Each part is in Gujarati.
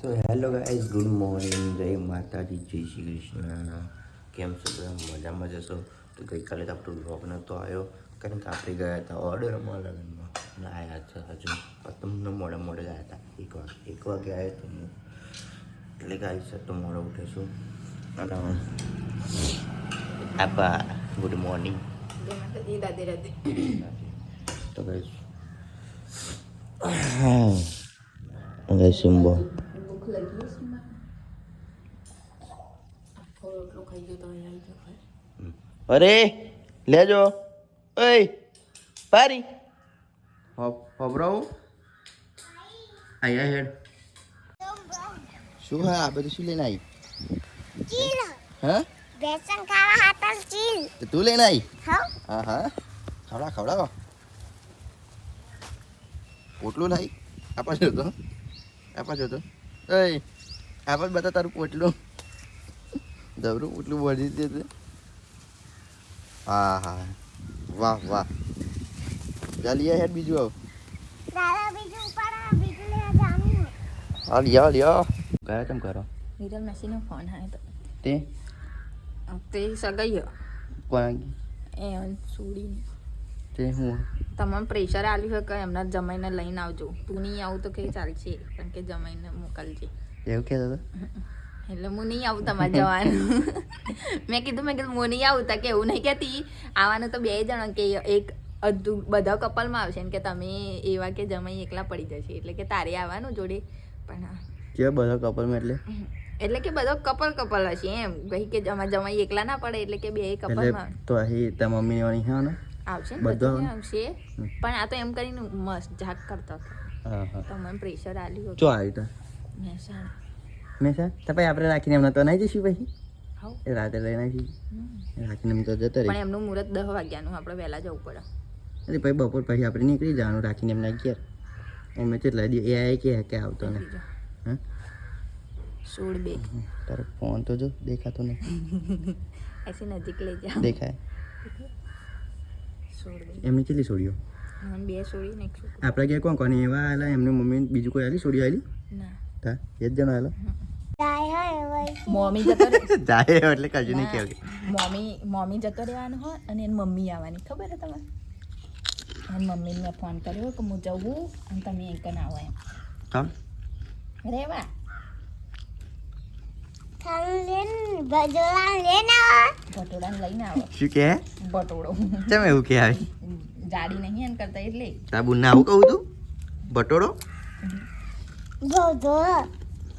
So hello guys good morning જય માતાજી જય શ્રી કૃષ્ણ. કેમ છો બધા? મજામાં જશો તો ગઈકાલે તો આપણો બ્લોગ નહોતો આવ્યો કારણ કે આપણે ગયા હતા ઓર્ડરમાં લગ્નમાં. અને આવ્યા છે હજુ. તમને મોડા મોડે ગયા હતા. એક વાગે એક વાગે આવ્યો તો હું. એટલે છે તો મોડો ઉઠીશું. અને આપા ગુડ મોર્નિંગ તો ગઈશ ગઈશું સિમ્બો ભૂખ લાગી છે મને આખો રોટલો ખાઈ ગયો તો અહીંયા આવી જાવ અરે લેજો. ઓય પારી. હોબરાવું આયા હેડ. શું હા આ બધું શું લઈને આવી ચીલ. હા? બેસન ખાવા હતા ચીલ. તું લઈને આવી હા. હા હા. ખવડા ખવડાવો. પોટલું લાવી આપા જોતો આપા જોતો ઓય આપા જ બતા તારું પોટલું. જબરું પોટલું ભરી દે તે હા હા. વાહ વાહ. ચાલીએ હેડ બીજું આવ. લ્યો લ્યો ગયા તેમ કરો? વિરલ માસીનો ફોન આવ્યો તો. તે? સગાઈ કોણ એ છોડીને તે હું? તમામ પ્રેશર આલ્યું હોય કે એમના જમાઈને લઈને આવજો. તું નહીં આવું તો કે ચાલશે કારણ કે જમાઈને મોકલજે. એવું કહેતો હતો એટલે હું નહીં આવું તમારે જવાનું. મેં કીધું મેં કીધું હું નહીં આવું તા કે એવું નહીં કહેતી. આવવાનું તો બે જણ કે એક અધુ બધા કપલમાં આવશે. ને કે તમે એવા કે જમાઈ એકલા પડી જશે. એટલે કે તારે આવવાનું જોડે. પણ કે બધા કપલમાં એટલે? એટલે કે બધો કપલ કપલ હશે એમ. કહી કે જમા જમાઈ એકલા ના પડે એટલે કે બે કપલમાં તો અહીં તારા મમ્મી વાળી હા ને આવશે ને બધું આવશે? પણ આ તો એમ કરીને મસ્ત ઝાક કરતો હતો. હા હા. તો મને પ્રેશર આલ્યું જો. આવી તો મહેસાણા તો પછી આપણે રાખીને એમને તો નહીં જઈશું પછી? રાતે લઈને આવીશું રાખીને એમ તો જતો રહી એમનું મુહૂર્ત દસ વાગ્યાનું આપણે વહેલા જવું પડે. એટલે પછી બપોર પછી આપણે નીકળી જવાનું રાખીને એમને અગિયાર એમ કેટલા એ આ કે કે આવતો ને. હા? સોળ બે. તારો ફોન તો જો દેખાતો નહીં એસી નજીક લઈ જાઓ. દેખાય. એમની કેટલી છોડીઓ બે છોડી ને આપણા ઘેર કોણ કોણ? એવા આવેલા એમની મમ્મી બીજું કોઈ આવેલી છોડીઓ આવેલી ના. તા એ જ જણા આવેલો મમ્મી જતો જાય એટલે કજુ નહીં કહેવું મમ્મી મમ્મી જતો રહેવાનું હોય અને એની મમ્મી આવવાની ખબર છે તમને? અને મમ્મીને ફોન કર્યો કે હું જવું અને તમે એક ના આવો એમ. ચાલ રેવા. થાન લેન બજોલા લેન આવા ભટોડાને લઈને આવો. શું કહે ભટોડો કેમ એવું કે આવી? જાડી નહીં એમ કરતા એટલે. તાબુ ના આવું કહું તું? બટોડો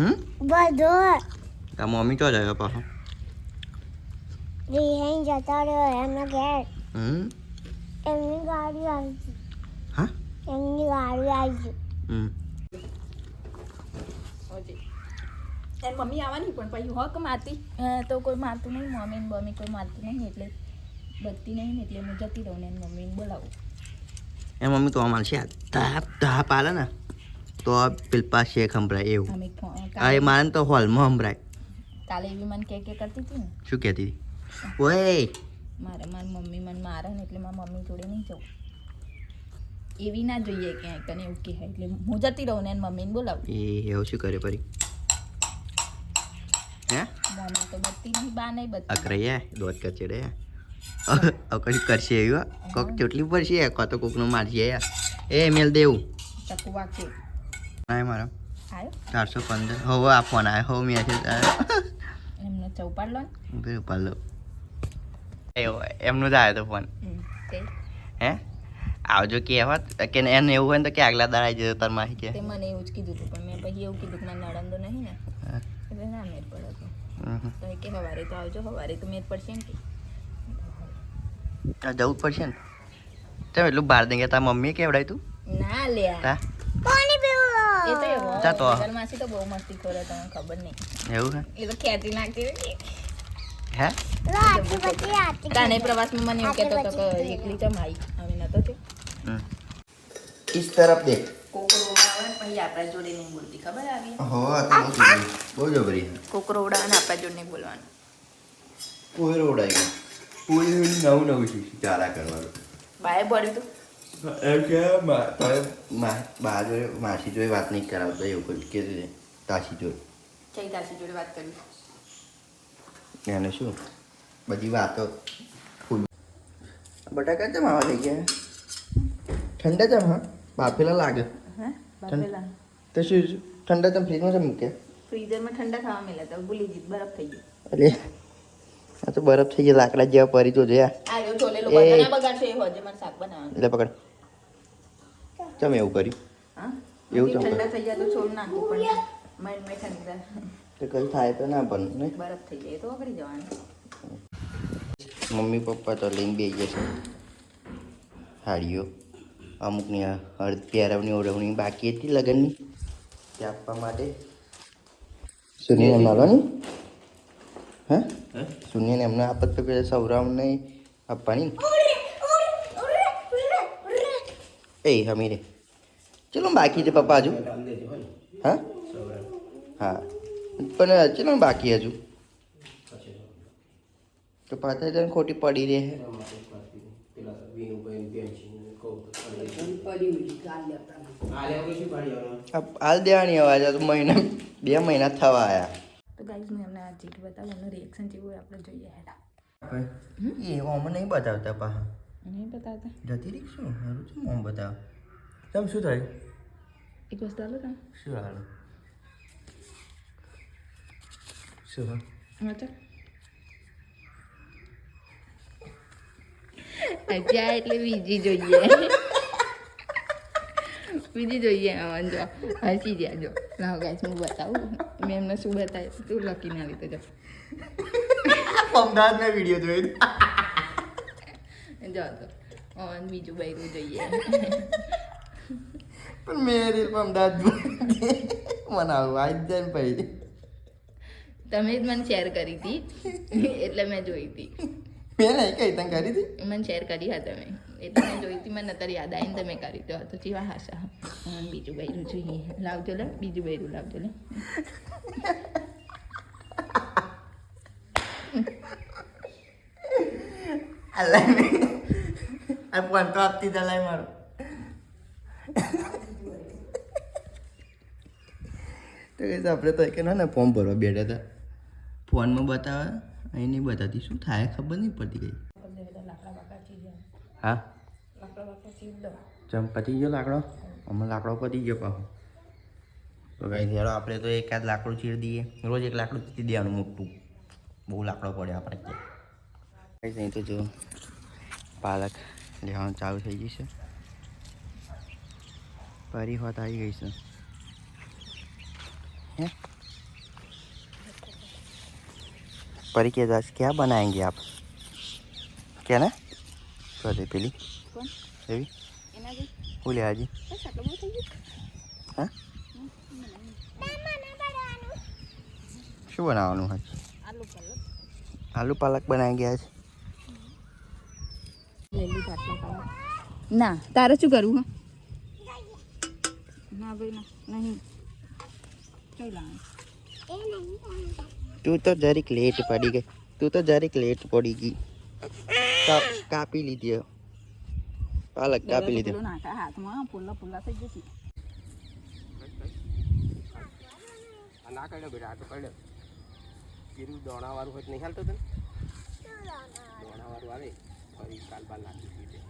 હમ? બધો. તા મમ્મી તો જાય પાછો? રિહાઈ જતા રહ્યો એમના ઘેર. હમ? એમની ગાડી આવી. હા? એમની ગાડી આવી. હમ. ઓજી મમ્મી આવવાની પણ પછી હોક મારતી? તો કોઈ મારતું નહીં મમ્મી ને બમ્મી કોઈ મારતું નહીં એટલે બગતી નહીં એટલે હું જતી રહું ને મમ્મીને બોલાવું. એ મમ્મી તો અમારે છે તાપ તાપ આલે ને. તો પેલપા શેખ સંભળાય એવું. આ એ મારે તો હોલમાં સંભળાય. કાલે એવી મને કે કે કરતી હતી ને. શું કહેતી હતી? ઓય. મારે મારી મમ્મી મને મારે ને એટલે મારી મમ્મી જોડે નહીં જવું. એવી ના જોઈએ ક્યાંય કને એવું કહે એટલે હું જતી રહું ને મમ્મીને બોલાવું. એ એવું શું કરે પરી? હે? મમ્મી તો બત્તી નહીં બા નહીં બત્તી અકરાઈ દોત કચેડે અકડી કરશે એવી હો. કોક ચોટલી પડશે કો તો કોકનું મારશે એ મેલ દેવું. ચકુ વાગે ના મારા. ચારસો પંદર. હવે આ ફોન આવ્યો હો મેસેજ આવ્યો એમનો ચૌપાડ લો ને. પેલું લો એવો એમનો જ આવ્યો તો ફોન હે? આવજો કહેવત કે એને એવું હોય ને તો કે આગલા દાડા આવી જજો તાર માહી કે. તે મને એવું જ કીધું હતું પણ મેં પછી એવું કીધું કે મારા નડંદો નહીં ને. એટલે ના મેર પડે તો. તો કે સવારે તો આવજો સવારે તો મેર પડશે ને કે. આ જવું જ પડશે ને? તમે એટલું બહાર દે તાર મમ્મીએ કેવડાય તું? ના લે આ. તા? પીવું એ તો એવો. જા તો. વિશાલ માસી તો બહુ મસ્તી કરે તમને ખબર નહીં. એવું હે એ તો ખેંચી નાખતી હે? લો આટલી બધી આટલી કાને પ્રવાસમાં મને એવું કહેતો હતો કે એકલી ચમ આવી. હવે નતો થયો. ઇસ તરફ દેખ. કોકરો ઉડાવે પછી આપણા જોડે નહીં બોલતી ખબર આવી? હો આ તો બહુ જબરી. કોકરો ઉડાવે આપણા જોડે નહીં બોલવાનું. નવું નવું શીખી ચાલા કરવાનું. બાય બોલ્યું તું. એમ કે બા જોડે માસી જોડે વાત નહીં કરાવતો એવું કોઈ કીધું છે તાછી જોઈ કઈ તાસી જોડે વાત કરી એને શું બધી વાતો ફૂલ બટાકા કેમ આવા થઈ ગયા ઠંડા કેમ હા બાફેલા લાગે હે બાફેલા તો શું ઠંડા તમે ફ્રીજમાં કેમ મૂકે ફ્રીઝરમાં ઠંડા ખાવા મળ્યા તો ભૂલી ગઈ બરફ થઈ ગયો અરે આ તો બરફ થઈ ગયા લાકડા જેવા પરી તો જોયા આ જો છોલેલો એ. બધાના બગાડશો એ હોજે મારે શાક બનાવવાનું એટલે પકડ ચમ એવું કર્યું? એવું ચમ ઠંડા થઈ જાય તો છોડ નાખું પણ માઇન્ડ મેં ઠંડા. તો કઈ થાય તો ના પણ નહીં? બરફ થઈ જાય તો વગડી જવાનું. મમ્મી પપ્પા તો લઈને બે ગયા છે. હાડીઓ. અમુકની આ હળદ પ્યારાવની ઓળવણી બાકી હતી લગ્નની. તે આપવા માટે. સુનિયને મારવાની હે? સુનિલ એમને આપત તો પેલા સૌરાવને આપવાની? એ હમીરે. ચલો બાકી છે પપ્પા હજુ? હા? હા. પણ ચલો બાકી હજુ? તો પાછળ જઈને ખોટી પડી રહે હાલ દેવાની અવાજ તો મહિના બે મહિના થવા આવ્યા તો ગાઈઝ મેં એમને આ ચીટ બતાવ્યું એનું રિએક્શન જેવું આપણે જોઈએ એ ઓમાં નહીં બતાવતા પાહા. નહીં બતાવતા. જતી રહી શું? મારું છે મોમ બતાવ. તમે શું થાય? એક વસ્તુ હાલો તમે. શું હાલો? શું હા અચ્છા એટલે બીજી જોઈએ. બીજી જોઈએ જો હસી ગયા જો. લાવ ગાઈસ હું બતાવું. મેં એમને શું બતાવ્યું? તું લખી ના લીધો જો. અમદાવાદના વીડિયો જોઈ જો તો ઓન બીજું બૈરું જોઈએ પણ મેં રીલ અમદાવાદ મનાવું આજ જાય ને પછી તમે જ મને શેર કરી હતી એટલે મેં જોઈ હતી મેં નહીં કઈ તમે કરી હતી મને શેર કરી હા તમે એટલે મેં જોઈ હતી મને અત્યારે યાદ આવીને તમે કરી દો તો ચીવા હાસા બીજું બૈરું જોઈએ લાવજો લે બીજું બૈરું લાવજો લે અલાય આ ફોન તો આપતી દલાય મારો તો કે આપણે તો કે ના ફોર્મ ભરવા બેઠા હતા. ફોનમાં બતાવે, અહીં નહીં બતાવતી શું થાય? ખબર નહીં પડતી ગઈ હા? ચમ, પતી ગયો લાકડો? અમે લાકડો પતી ગયો પાછો. તો કઈ હેડો આપણે તો એકાદ લાકડું ચીર દઈએ. રોજ એક લાકડું ચીરી દેવાનું મોટું. બહુ લાકડો પડે આપણે ત્યાં કઈ નહીં તો જો, પાલક. લેવાનું ચાલુ થઈ ગઈ છે પરી હોત આવી ગઈ છે હે परी के दास क्या बनाएंगे आप क्या ना तो दे पेली કોણ એવી એના જે બોલે આજે બસ આટલું બહુ થઈ ગયું હા શું બનાવવાનું આજ આલુ પાલક આલુ પાલક બનાવી ગયા છે લેલી પાટલા પાલક ના તારે શું કરવું હા? ના ભાઈ નહીં. તું તો જરીક લેટ પડી ગઈ. તું તો જરીક લેટ પડી ગઈ. કાપ કાપી લીધી. પાલક કાપી લીધી. હાથમાં પુલ્લા પુલ્લા થઈ જશે. ના કર્યો બેટા આ તો કર્યો કીરું દોણા વાળું હોય તો નહીં હાલતો તને? દોણા વાળું આવે. ફરી કાલ બાર લાગી દીધી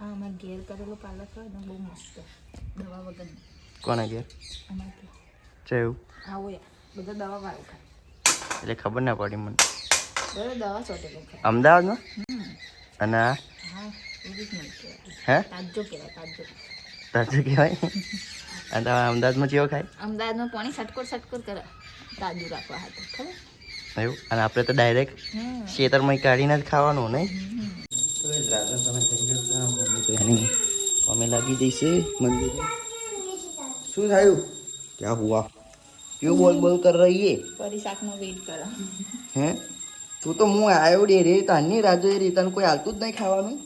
આ અમારે ઘેર કરેલો પાલક હોય ને બહુ મસ્ત. દવા વગર કોના ઘેર? અમારે ઘેર. આવો યાર બધા દવા વાળું ખાય. એટલે ખબર ના પડી મને. અમદાવાદમાં? અને હા હે? તાજો કહેવાય અને તમે અમદાવાદમાં કેવો ખાય? અમદાવાદમાં પાણી સટકોટ સટકોટ કરે. તાજુ રાખવા હાથે ખબર? થયું. અને આપણે તો ડાયરેક્ટ ખેતરમાં કાઢીને જ ખાવાનું નહીં? તો અમે લાગી જઈશે મંદિર. શું થયું? ક્યાં હુઆ? ક્યું બોલ બોલ કર રહી હે પરી વેટ કરો. હે? તું તો હું આવ્યો ડે રે તાની રાજો રે તને કોઈ હાલતું જ નહીં ખાવાનું?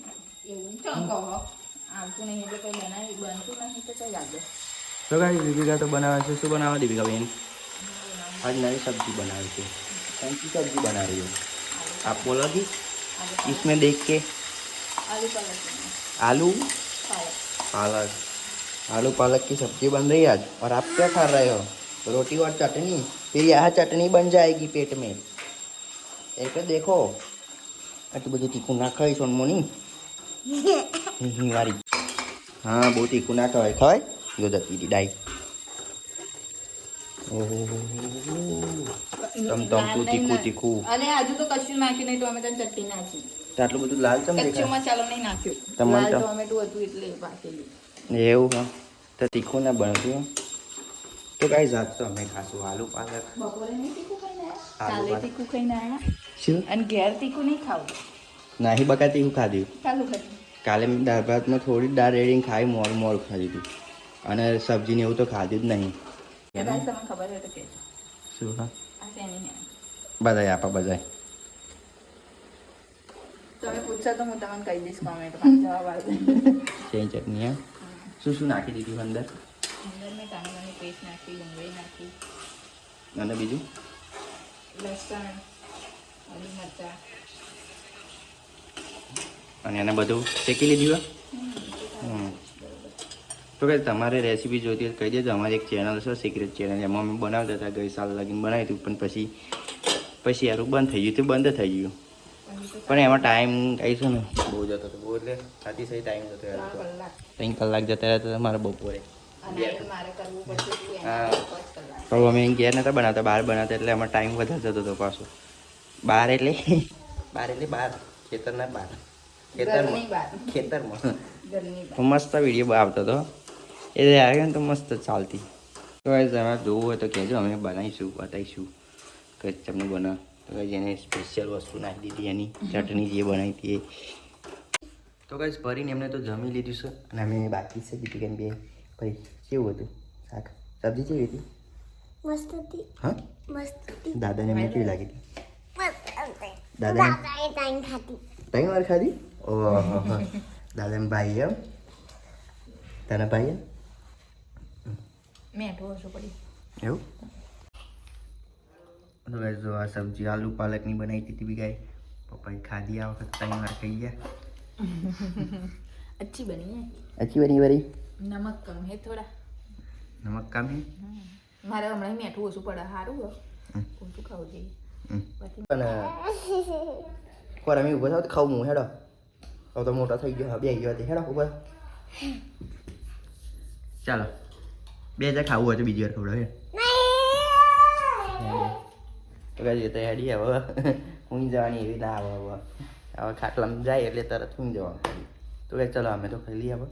એવું કહો. આવતું નહીં એટલે કોઈ બનાવી બનતું નહીં તો કઈ લાગે? તો ગાઈ દીપિકા તો બનાવે છે? શું બનાવે દીપિકા બેન? આજ નવી સબ્જી બનાવી છે. कौन सी सब्जी बना रही हो आप बोलो जी इसमें देख के આલુ પાલક બનાવો. आलू પાલક पालक आलू पालक की सब्जी बन रही है आज और आप क्या खा रहे हो रोटी और चटनी फिर यहाँ चटनी बन जाएगी पेट में एक देखो આટલું બધું તીખું ના ખાઈ સોનમોની હિ હિ વારી હા બહુ તીખું ના ખવાય ખવાય જો જતી હતી ડાઈ ઓહો તમ તમ તું તીખું તીખું. અને તો કશું નાખ્યું નહીં ટોમેટો ચટણી નાખી. આટલું બધું લાલ ચમ દેખાય? મસાલો નહીં નાખ્યો. તમારે ટોમેટું હતું એટલે પાકેલું એવું હા. તો તીખું ના બનતું તો કાંઈ જાત તો અમે ખાશું. આલુ પાલક. બપોરે નહીં તીખું ખાઈને કાલે. તીખું ખાઈને આવ્યા? શું? અને ઘેર તીખું નહીં ખાવું? નહીં બકા તીખું ખાધું. ચાલુ ખાધું કાલે મેં દાળ ભાતમાં થોડી દાળ રેડીને ખાઈ મોર મોર ખાધી હતું અને સબ્જીને એવું તો ખાધું જ નહીં. તમને ખબર હોય તો કે શું હા? આ શેની હે? બધાય આપા બધાય. તમે પૂછશો તો હું તમને કહી દઈશ કોમેન્ટમાં જવાબ આવશે સેની ચટણી એમ? શું શું નાખી દીધું અંદર? અંદર મેં ટામેટાની પેસ્ટ નાખી ડુંગળી નાખી. અને બીજું? લસણ મરચાં. અને એને બધું શેકી લીધું હમ. તો કે તમારે રેસીપી જોઈતી હોય કહી દેજો. અમારી એક ચેનલ છે સિક્રેટ ચેનલ એમાં અમે બનાવતા હતા ગઈ સાલ લગીને બનાવી હતું પણ પછી પછી યારું બંધ થઈ ગયું. તો બંધ થઈ ગયું. પણ એમાં ટાઈમ કઈ છે ને. બહુ જતો હતો. બહુ એટલે અતિશય ટાઈમ જતો કલાક. ત્રણ કલાક જતા રહેતા હતા મારા બપોરે. હા. પણ અમે ઘેર નતા બનાવતા. બહાર બનાવતા એટલે એમાં ટાઈમ વધારે જતો હતો પાછો. બહાર એટલે? બહાર એટલે બહાર. ખેતરના બહાર. ખેતરમાં. ખેતરમાં. મસ્ત વીડિયો આવતો હતો. એ આવ્યો ને તો મસ્ત ચાલતી. તો તમારે જોવું હોય તો કહેજો અમે બનાવીશું બતાવીશું કે તમને બનાવ તો કંઈ એને સ્પેશિયલ વસ્તુ નાખી દીધી એની ચટણી જે બનાવી હતી એ. તો કઈ ભરીને એમને તો જમી લીધું છે અને અમે બાકી છે દીપિકાને બે. ભાઈ કેવું હતું શાક? સબ્જી કેવી હતી? મસ્ત હતી. હા? મસ્ત હતી. દાદાને મેં કેવી લાગી હતી? દાદા ટાઈમ ખાધી. ત્રણ વાર ખાધી? ઓહો દાદાને ભાઈ એમ? તને ભાઈ એમ મેઠું ઓછું પડી એવું તો guys, જો આ સબ્જી આલુ પાલકની બનાવી હતી બી ગાય પપ્પાએ ખાધી આ વખત ત્રણ વાર ખાઈ ગયા अच्छी बनी है અચી બની વરી નમક કમ હે થોડા નમક કામ હે મારે હમણાં મેઠું ઓછું પડે સારું હો હમ. ઓછું ખાવું જોઈએ હમ. પછી પણ કોર અમે ઊભો થાવ તો ખાવું હું હેડો હવે તો મોટા થઈ ગયા બે ગયા હેડો ઊભા ચાલો બે હજાર ખાવું હોય તો બીજી વાર ખવડાવે કદાચ તો હેડી હવે. ઊંઘ જવાની એવી ના આવે હવે. હવે ખાટલામાં જાય એટલે તરત ઊંઘ જવાનું. તો કઈ ચલો અમે તો ખાઈ લઈએ હવે.